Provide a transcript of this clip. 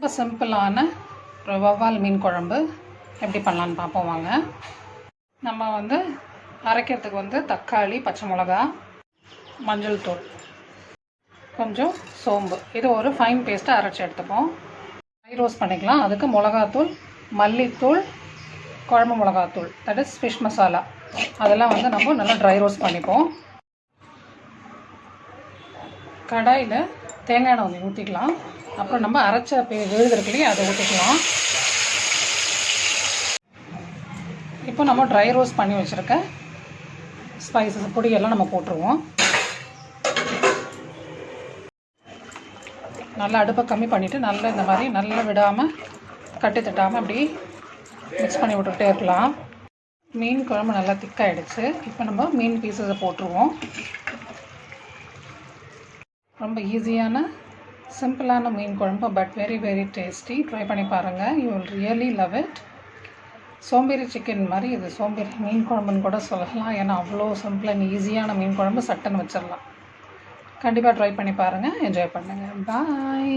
ரொம்ப சிம்பிளான ஒரு வவ்வால் மீன் குழம்பு. எப்படி பண்ணலான்னு பார்ப்போம் வாங்க. நம்ம வந்து அரைக்கிறதுக்கு வந்து தக்காளி பச்சை மிளகா மஞ்சள் தூள் கொஞ்சம் சோம்பு. இது ஒரு ஃபைன் பேஸ்ட்டாக அரைச்சி எடுத்துப்போம். ஃப்ரை ரோஸ் பண்ணிக்கலாம். அதுக்கு மிளகாத்தூள் மல்லித்தூள் குழம்பு மிளகாத்தூள் தட் இஸ் ஃபிஷ் மசாலா அதெல்லாம் வந்து நம்ம நல்லா ட்ரை ரோஸ்ட் பண்ணிப்போம். கடாயில் தேங்காய் எண்ணெய் கொஞ்சம் ஊற்றிக்கலாம் அப்புறம் நம்ம அரைச்ச பே- விழுது இருக்கு அதை ஊற்றிக்கலாம் இப்போ நம்ம ட்ரை ரோஸ்ட் பண்ணி வச்சுருக்க ஸ்பைசஸ் பொடியெல்லாம் நம்ம போட்டுருவோம். நல்லா அடுப்பை கம்மி பண்ணிவிட்டு நல்லா இந்த மாதிரி நல்லா விடாமல் கட்டி தட்டாமல் அப்படி மிக்ஸ் பண்ணி விட்டுக்கிட்டே இருக்கலாம். மீன் குழம்பு நல்லா திக்காகிடுச்சு இப்போ நம்ம மீன் பீஸஸை போட்டுருவோம். ரொம்ப ஈஸியான சிம்பிளான மீன் குழம்பு but very very tasty try பண்ணி பாருங்கள் you will really love it சோம்பேறி சிக்கன் மாதிரி இது சோம்பேறி மீன் குழம்புன்னு கூட சொல்லலாம். ஏன்னா அவ்வளோ சிம்பிள் அண்ட் ஈஸியான மீன் குழம்பு சட்டன் வச்சிடலாம். கண்டிப்பாக ட்ரை பண்ணி பாருங்கள் என்ஜாய் பண்ணுங்கள் பாய்